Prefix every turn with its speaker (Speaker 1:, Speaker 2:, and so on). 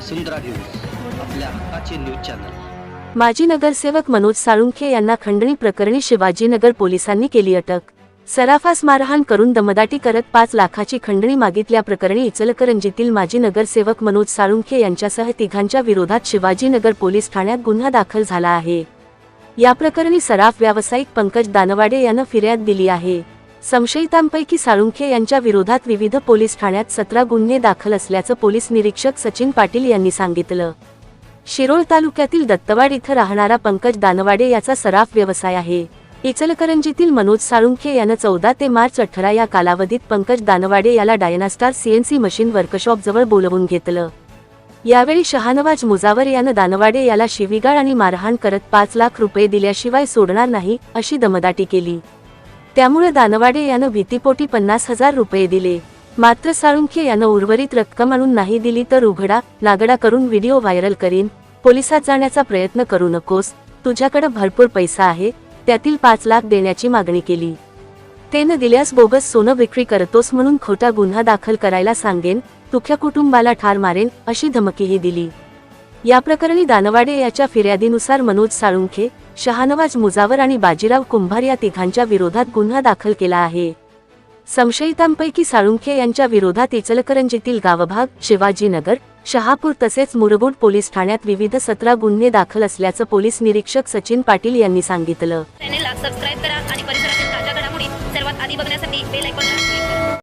Speaker 1: वसुंधरा news आपल्या हक्काचे news channel.
Speaker 2: माजी नगरसेवक मनोज साळुंखे यांना खंडणी प्रकरणी शिवाजीनगर पोलिसांनी केली अटक. सराफास मारहाण करून दमदाटी करत पाच लाखाची खंडणी मागितल्या प्रकरणी इचलकरंजीतील माजी नगरसेवक मनोज साळुंखे यांच्यासह तिघांच्या विरोधात शिवाजीनगर पोलीस ठाण्यात गुन्हा दाखल झाला आहे. या प्रकरणी सराफ व्यावसायिक पंकज दानवाडे यानं फिर्याद दिली आहे. संशयितांपैकी साळुंखे यांच्या विरोधात विविध पोलीस ठाण्यात सतरा गुन्हे दाखल असल्याचं पोलीस निरीक्षक सचिन पाटील यांनी सांगितलं. शिरोळ तालुक्यातील दत्तवाड इथं राहणारा पंकज दानवाडे याचा सराफ व्यवसाय आहे. इचलकरंजीतील मनोज साळुंखे यानं चौदा ते मार्च अठरा या कालावधीत पंकज दानवाडे याला डायनास्टार सीएनसी मशीन वर्कशॉप जवळ बोलवून घेतलं. यावेळी शहानवाज मुजावर यानं दानवाडे याला शिवीगाळ आणि मारहाण करत पाच लाख रुपये दिल्याशिवाय सोडणार नाही अशी दमदाटी केली. त्यामुळे दानवाडे यानं भीतीपोटी पन्नास हजार रुपये दिले. मात्र साळुंखे यानं उर्वरित रक्कम आणून नाही दिली तर उघडा नागडा करून व्हिडिओ व्हायरल करीन. पोलिसात जाण्याचा प्रयत्न करू नकोस. तुझ्याकडे भरपूर पैसा आहे. त्यातील पाच लाख देण्याची मागणी केली. तेनं दिल्यास बोगस सोनं विक्री करतोस म्हणून खोटा गुन्हा दाखल करायला सांगेन तुख्या कुटुंबाला ठार मारेन अशी धमकीही दिली. या प्रकरणी दानवाडे याच्या फिर्यादीनुसार मनोज साळुंखे शहानवाज मुजावर आणि बाजीराव कुंभार या तिघांच्या विरोधात गुन्हा दाखल केला आहे. संशयितांपैकी साळुंखे यांच्या विरोधात इचलकरंजीतील गावभाग शिवाजीनगर शहापूर तसेच मुरगुड पोलीस ठाण्यात विविध सतरा गुन्हे दाखल असल्याचं पोलीस निरीक्षक सचिन पाटील यांनी सांगितलं.
Speaker 3: चॅनेलला सबस्क्राईब करा आणि परिसरातील ताज्या घडामोडी सर्वात आधी बघण्यासाठी बेल आयकॉन